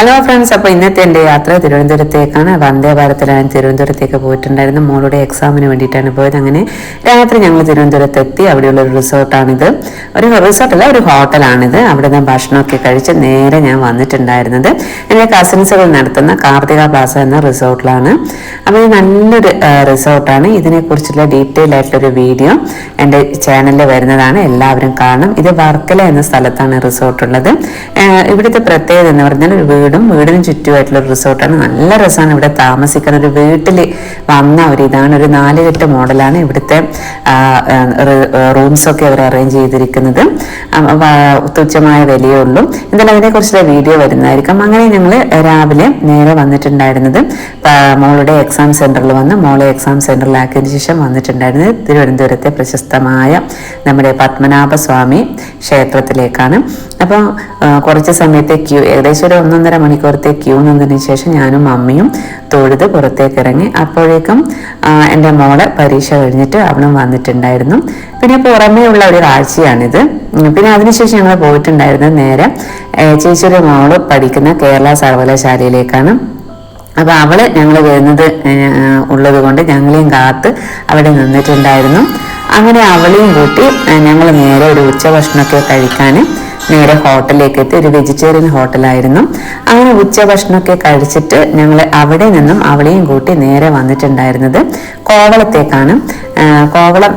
Hello friends അപ്പോൾ ഇന്നത്തെ എന്റെ യാത്ര തിരുവനന്തപുരത്തേക്കാണ്. വന്ദേ ഭാരത്തിലാണ് തിരുവനന്തപുരത്തേക്ക് പോയിട്ടുണ്ടായിരുന്നു. മോളുടെ എക്സാമിന് വേണ്ടിയിട്ടാണ് പോയത്. അങ്ങനെ രാത്രി ഞങ്ങൾ തിരുവനന്തപുരത്ത് എത്തി അവിടെയുള്ള ഒരു റിസോർട്ടാണിത് ഒരു റിസോർട്ടല്ല ഒരു ഹോട്ടലാണിത് അവിടെ നിന്ന് ഭക്ഷണമൊക്കെ കഴിച്ച് നേരെ ഞാൻ വന്നിട്ടുണ്ടായിരുന്നത്. എന്റെ കസിൻസുകൾ നടത്തുന്ന കാർത്തിക പ്ലാസ എന്ന റിസോർട്ടിലാണ് അപ്പോൾ നല്ലൊരു റിസോർട്ടാണ് ഇതിനെക്കുറിച്ചുള്ള ഡീറ്റെയിൽ ആയിട്ടുള്ളൊരു വീഡിയോ എന്റെ ചാനലിൽ വരുന്നതാണ്. എല്ലാവരും കാണും. ഇത് വർക്കല എന്ന സ്ഥലത്താണ് റിസോർട്ടുള്ളത് ഇവിടുത്തെ പ്രത്യേകത എന്ന് പറഞ്ഞാൽ ഒരു വീടും വീടിനും ചുറ്റുമായിട്ടുള്ള റിസോർട്ടാണ്. നല്ല രസമാണ് ഇവിടെ താമസിക്കുന്ന ഒരു വീട്ടിൽ വന്ന ഒരു ഇതാണ് ഒരു നാലുകെട്ട് മോഡലാണ് ഇവിടുത്തെ റൂംസ് ഒക്കെ അവർ അറേഞ്ച് ചെയ്തിരിക്കുന്നത്. തുച്ഛമായ വിലയേ ഉള്ളൂ. എന്തായാലും അതിനെക്കുറിച്ചുള്ള വീഡിയോ വരുന്നതായിരിക്കും. അങ്ങനെ ഞങ്ങൾ രാവിലെ നേരെ വന്നിട്ടുണ്ടായിരുന്നത് മോളുടെ എക്സാം സെന്ററിൽ വന്ന് മോളെ എക്സാം സെന്ററിലാക്കിയതിന് ശേഷം വന്നിട്ടുണ്ടായിരുന്നത് തിരുവനന്തപുരത്തെ പ്രശസ്തമായ നമ്മുടെ പത്മനാഭസ്വാമി ക്ഷേത്രത്തിലേക്കാണ്. അപ്പോൾ കുറച്ച് സമയത്തെ ഏകദേശം ഒരു ഒന്നൊന്നര മണിക്കൂറത്തെ ക്യൂ നിന്നതിന് ശേഷം ഞാനും അമ്മയും തൊഴുത് പുറത്തേക്ക് ഇറങ്ങി അപ്പോഴേക്കും എന്റെ മോളെ പരീക്ഷ കഴിഞ്ഞിട്ട് അവളും വന്നിട്ടുണ്ടായിരുന്നു. പിന്നെ പുറമേ ഉള്ള ഒരു കാഴ്ചയാണിത് പിന്നെ അതിനുശേഷം ഞങ്ങൾ പോയിട്ടുണ്ടായിരുന്നത് നേരെ ചേച്ചിയുടെ മോൾ പഠിക്കുന്ന കേരള സർവകലാശാലയിലേക്കാണ്. അപ്പോൾ അവൾ ഞങ്ങൾ വരുന്നത് ഉള്ളത് കൊണ്ട് ഞങ്ങളെയും കാത്ത് അവിടെ നിന്നിട്ടുണ്ടായിരുന്നു. അങ്ങനെ അവളെയും കൂട്ടി ഞങ്ങൾ നേരെ ഒരു ഉച്ചഭക്ഷണമൊക്കെ കഴിക്കാൻ നേരെ ഹോട്ടലിലേക്ക് എത്തി. ഒരു വെജിറ്റേറിയൻ ഹോട്ടലായിരുന്നു അങ്ങനെ ഉച്ചഭക്ഷണമൊക്കെ കഴിച്ചിട്ട് ഞങ്ങൾ അവിടെ നിന്നും അവളെയും കൂട്ടി നേരെ വന്നിട്ടുണ്ടായിരുന്നത് കോവളത്തേക്കാണ്. കോവളം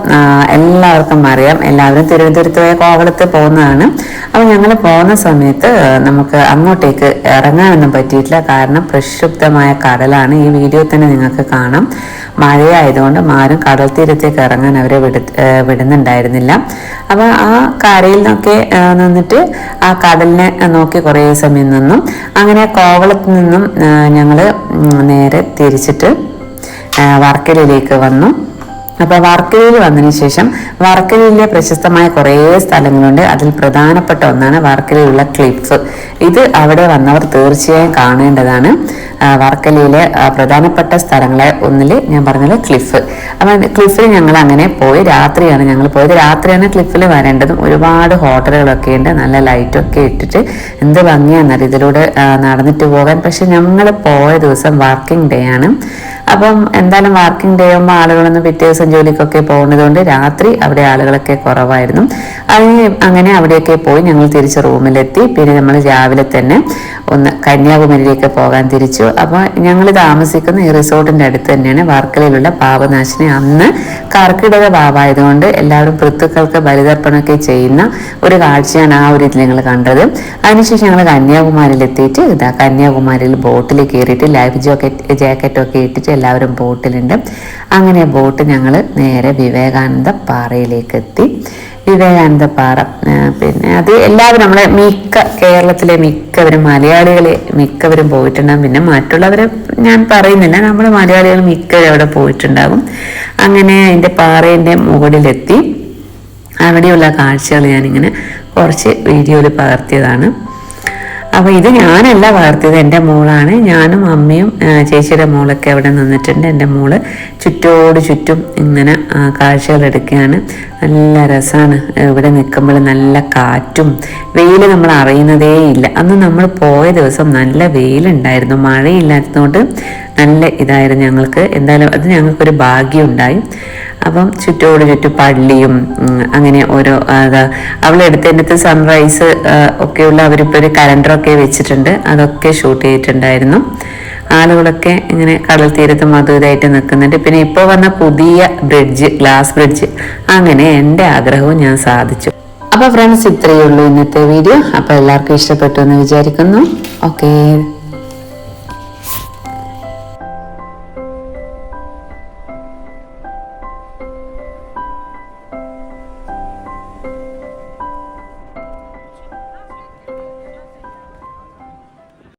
എല്ലാവർക്കും അറിയാം. എല്ലാവരും തിരുവനന്തപുരത്ത് പോയ കോവളത്ത് പോകുന്നതാണ്. അപ്പോൾ ഞങ്ങൾ പോകുന്ന സമയത്ത് നമുക്ക് അങ്ങോട്ടേക്ക് ഇറങ്ങാനൊന്നും പറ്റിയിട്ടില്ല. കാരണം പ്രക്ഷുബ്ധമായ കടലാണ്. ഈ വീഡിയോ തന്നെ നിങ്ങൾക്ക് കാണാം. മഴയായതുകൊണ്ട് മാരും കടൽ തീരത്തേക്ക് ഇറങ്ങാൻ അവരെ വിട വിടുന്നുണ്ടായിരുന്നില്ല. അപ്പോൾ ആ കരയിൽ നിന്നൊക്കെ നിന്നിട്ട് ആ കടലിനെ നോക്കി കുറേ സമയം നിന്നും. അങ്ങനെ കോവളത്ത് നിന്നും ഞങ്ങൾ നേരെ തിരിച്ചിട്ട് വർക്കലയിലേക്ക് വന്നു. അപ്പോൾ വർക്കലയിൽ വന്നതിന് ശേഷം വർക്കലയിലെ പ്രശസ്തമായ കുറേ സ്ഥലങ്ങളുണ്ട്. അതിൽ പ്രധാനപ്പെട്ട ഒന്നാണ് വർക്കലയിലുള്ള ക്ലിഫ് ഇത് അവിടെ വന്നവർ തീർച്ചയായും കാണേണ്ടതാണ്. വർക്കലയിലെ പ്രധാനപ്പെട്ട സ്ഥലങ്ങളെ ഒന്നിൽ ഞാൻ പറഞ്ഞത് ക്ലിഫ്. അപ്പം ക്ലിഫിൽ ഞങ്ങൾ അങ്ങനെ പോയി രാത്രിയാണ് ഞങ്ങൾ പോയത്. രാത്രിയാണ് ക്ലിഫിൽ വരേണ്ടതും. ഒരുപാട് ഹോട്ടലുകളൊക്കെ ഉണ്ട്. നല്ല ലൈറ്റൊക്കെ ഇട്ടിട്ട് എന്ത് ഭംഗിയാണെന്നറിയാം ഇതിലൂടെ നടന്നിട്ട് പോകാൻ. പക്ഷെ ഞങ്ങൾ പോയ ദിവസം വർക്കിംഗ് ഡേ ആണ്. അപ്പം എന്തായാലും വർക്കിംഗ് ഡേ ആകുമ്പോൾ ആളുകളൊന്നും പിറ്റേ ദിവസം ജോലിക്കൊക്കെ പോകുന്നത് കൊണ്ട് രാത്രി അവിടെ ആളുകളൊക്കെ കുറവായിരുന്നു. അതിന് അങ്ങനെ അവിടെയൊക്കെ പോയി ഞങ്ങൾ തിരിച്ച് റൂമിലെത്തി. പിന്നെ നമ്മൾ രാവിലെ തന്നെ ഒന്ന് കന്യാകുമാരിയിലേക്ക് പോകാൻ തിരിച്ചു. അപ്പോൾ ഞങ്ങൾ താമസിക്കുന്ന ഈ റിസോർട്ടിന്റെ അടുത്ത് തന്നെയാണ് വർക്കലയിലുള്ള പാപനാശിനി. അന്ന് കർക്കിടക പാവായതുകൊണ്ട് എല്ലാവരും പൃത്തുക്കൾക്ക് ബലിതർപ്പണമൊക്കെ ചെയ്യുന്ന ഒരു കാഴ്ചയാണ് ആ ഒരു ഇതിൽ ഞങ്ങൾ കണ്ടത്. അതിനുശേഷം ഞങ്ങൾ കന്യാകുമാരിയിൽ എത്തിയിട്ട് ഇതാ കന്യാകുമാരിയിൽ ബോട്ടിൽ കയറിയിട്ട് ലൈഫ് ജാക്കറ്റ് ജാക്കറ്റൊക്കെ ഇട്ടിട്ട് എല്ലാവരും ബോട്ടിലുണ്ട്. അങ്ങനെ ബോട്ട് ഞങ്ങൾ നേരെ വിവേകാനന്ദ പാറയിലേക്ക് എത്തി വിവേകാനന്ദ പാറ പിന്നെ അത് എല്ലാവരും നമ്മളെ മിക്ക കേരളത്തിലെ മിക്കവരും മലയാളികളെ മിക്കവരും പോയിട്ടുണ്ടാകും പിന്നെ മറ്റുള്ളവരെ ഞാൻ പറയുന്നില്ല നമ്മൾ മലയാളികൾ മിക്കവരും അവിടെ പോയിട്ടുണ്ടാകും അങ്ങനെ അതിന്റെ പാറേന്റെ മുകളിലെത്തി. അവിടെയുള്ള കാഴ്ചകൾ ഞാനിങ്ങനെ കുറച്ച് വീഡിയോയിൽ പകർത്തിയതാണ്. അപ്പോൾ ഇത് ഞാനല്ല വളർത്തിയത്. എന്റെ മോളാണ്. ഞാനും അമ്മയും ചേച്ചിയുടെ മോളൊക്കെ അവിടെ നിന്നിട്ടുണ്ട്. എന്റെ മോൾ ചുറ്റോട് ചുറ്റും ഇങ്ങനെ കാഴ്ചകൾ എടുക്കുകയാണ്. നല്ല രസമാണ് ഇവിടെ നിൽക്കുമ്പോൾ നല്ല കാറ്റും വെയിൽ നമ്മൾ അറിയുന്നതേ ഇല്ല. അന്ന് നമ്മൾ പോയ ദിവസം നല്ല വെയിലുണ്ടായിരുന്നു. മഴയില്ലാത്തതുകൊണ്ട് നല്ല ഇതായിരുന്നു ഞങ്ങൾക്ക്. എന്തായാലും അത് ഞങ്ങൾക്കൊരു ഭാഗ്യം ഉണ്ടായി അപ്പം ചുറ്റോട് ചുറ്റും പള്ളിയും അങ്ങനെ ഓരോ അത് അവളെടുത്തതിനകത്ത് സൺറൈസ് ഒക്കെയുള്ള അവരിപ്പോൾ ഒരു കലണ്ടറൊക്കെ വെച്ചിട്ടുണ്ട്. അതൊക്കെ ഷൂട്ട് ചെയ്തിട്ടുണ്ടായിരുന്നു. ആളുകളൊക്കെ ഇങ്ങനെ കടൽ തീരത്ത് മധുരമായിട്ട് നിൽക്കുന്നുണ്ട്. പിന്നെ ഇപ്പോൾ വന്ന പുതിയ ബ്രിഡ്ജ് ഗ്ലാസ് ബ്രിഡ്ജ് അങ്ങനെ എന്റെ ആഗ്രഹവും ഞാൻ സാധിച്ചു. അപ്പോൾ ഫ്രണ്ട്സ് ഇത്രയേ ഉള്ളൂ ഇന്നത്തെ വീഡിയോ അപ്പോൾ എല്ലാവർക്കും ഇഷ്ടപ്പെട്ടു എന്ന് വിചാരിക്കുന്നു. ഓക്കേ